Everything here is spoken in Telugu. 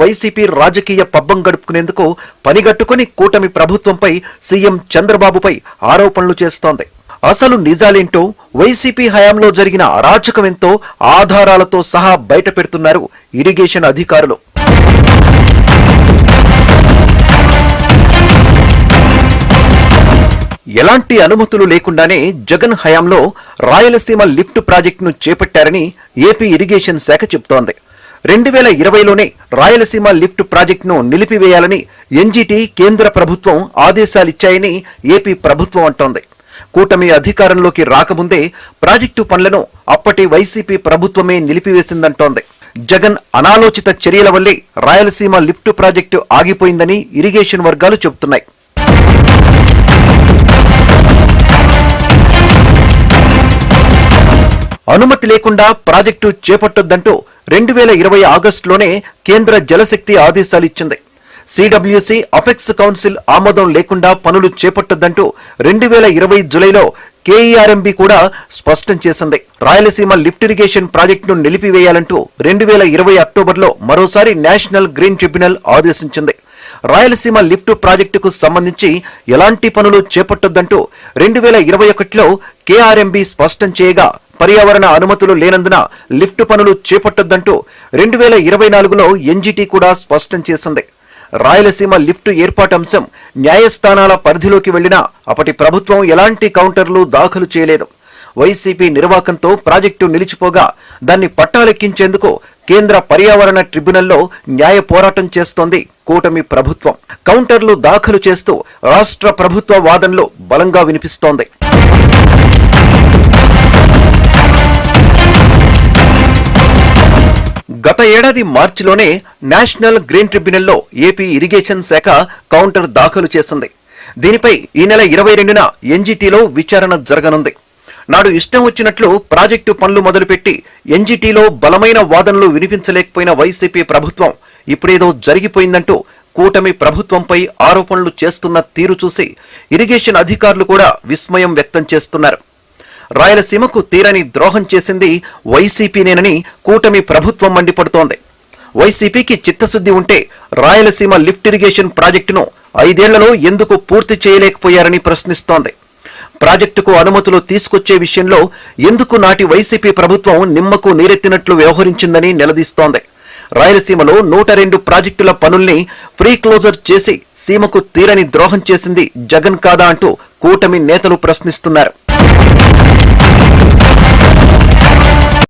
వైసీపీ రాజకీయ పబ్బం గడుపుకునేందుకు పనిగట్టుకుని కూటమి ప్రభుత్వంపై సీఎం చంద్రబాబుపై ఆరోపణలు చేస్తోంది. అసలు నిజాలేంటో వైసీపీ హయాంలో జరిగిన అరాచకమెంతో ఆధారాలతో సహా బయటపెడుతున్నారు ఇరిగేషన్ అధికారులు. ఎలాంటి అనుమతులు లేకుండానే జగన్ హయాంలో రాయలసీమ లిఫ్ట్ ప్రాజెక్టును చేపట్టారని ఏపీ ఇరిగేషన్ శాఖ చెబుతోంది. రెండు వేల ఇరవైలోనే రాయలసీమ లిఫ్ట్ ప్రాజెక్టును నిలిపివేయాలని ఎన్జీటీ కేంద్ర ప్రభుత్వం ఆదేశాలిచ్చాయని ఏపీ ప్రభుత్వం అంటోంది. కూటమి అధికారంలోకి రాకముందే ప్రాజెక్టు పనులను అప్పటి వైసీపీ ప్రభుత్వమే నిలిపివేసిందంటోంది. జగన్ అనాలోచిత చర్యల వల్లే రాయలసీమ లిఫ్ట్ ప్రాజెక్టు ఆగిపోయిందని ఇరిగేషన్ వర్గాలు చెబుతున్నాయి. అనుమతి లేకుండా ప్రాజెక్టు చేపట్టొద్దంటూ రెండు వేల ఇరవై ఆగస్టులోనే కేంద్ర జలశక్తి ఆదేశాలిచ్చింది సిడబ్ల్యూసి అపెక్స్ కౌన్సిల్ ఆమోదం లేకుండా పనులు చేపట్టొద్దంటూ రెండు వేల ఇరవై జులైలో కేఈఆర్ఎంబి కూడా స్పష్టం చేసింది. రాయలసీమ లిఫ్ట్ ఇరిగేషన్ ప్రాజెక్టును నిలిపివేయాలంటూ రెండు వేల ఇరవై అక్టోబర్లో మరోసారి నేషనల్ గ్రీన్ ట్రిబ్యునల్ ఆదేశించింది. రాయలసీమ లిఫ్ట్ ప్రాజెక్టుకు సంబంధించి ఎలాంటి పనులు చేపట్టొద్దంటూ రెండు వేల ఇరవై ఒకటిలో కేఆర్ఎంబి స్పష్టం చేయగా పర్యావరణ అనుమతులు లేనందున లిఫ్ట్ పనులు చేపట్టొద్దంటూ రెండు వేల ఇరవై నాలుగులో ఎన్జీటీ కూడా స్పష్టం చేసింది. రాయలసీమ లిఫ్ట్ ఏర్పాటు అంశం న్యాయస్థానాల పరిధిలోకి వెళ్ళినా అప్పటి ప్రభుత్వం ఎలాంటి కౌంటర్లు దాఖలు చేయలేదు. వైసీపీ నిర్వాకంతో ప్రాజెక్టు నిలిచిపోగా దాన్ని పట్టాలెక్కించేందుకు కేంద్ర పర్యావరణ ట్రిబ్యునల్లో న్యాయ పోరాటం చేస్తోంది కూటమి ప్రభుత్వం. కౌంటర్లు దాఖలు చేస్తూ రాష్ట్ర ప్రభుత్వ వాదనలు బలంగా వినిపిస్తోంది. గత ఏడాది మార్చిలోనే నేషనల్ గ్రీన్ ట్రిబ్యునల్లో ఏపీ ఇరిగేషన్ శాఖ కౌంటర్ దాఖలు చేసింది. దీనిపై ఈ నెల ఇరవై రెండున ఎన్జీటీలో విచారణ జరగనుంది. నాడు ఇష్టం వచ్చినట్లు ప్రాజెక్టు పనులు మొదలుపెట్టి ఎన్జీటీలో బలమైన వాదనలు వినిపించలేకపోయిన వైసీపీ ప్రభుత్వం ఇప్పుడేదో జరిగిపోయిందంటూ కూటమి ప్రభుత్వంపై ఆరోపణలు చేస్తున్న తీరు చూసి ఇరిగేషన్ అధికారులు కూడా విస్మయం వ్యక్తం చేస్తున్నారు. రాయలసీమకు తీరని ద్రోహం చేసింది వైసీపీనేనని కూటమి ప్రభుత్వం మండిపడుతోంది. వైసీపీకి చిత్తశుద్ధి ఉంటే రాయలసీమ లిఫ్ట్ ఇరిగేషన్ ప్రాజెక్టును ఐదేళ్ళలో ఎందుకు పూర్తి చేయలేకపోయారని ప్రశ్నిస్తోంది. ప్రాజెక్టుకు అనుమతులు తీసుకొచ్చే విషయంలో ఎందుకు నాటి వైసీపీ ప్రభుత్వం నిమ్మకు నీరెత్తినట్లు వ్యవహరించిందని నిలదీస్తోంది. రాయలసీమలో నూట రెండు ప్రాజెక్టుల పనుల్ని ప్రీ క్లోజర్ చేసి సీమకు తీరని ద్రోహం చేసింది జగన్ కాదా అంటూ కూటమి నేతలు ప్రశ్నిస్తున్నారు.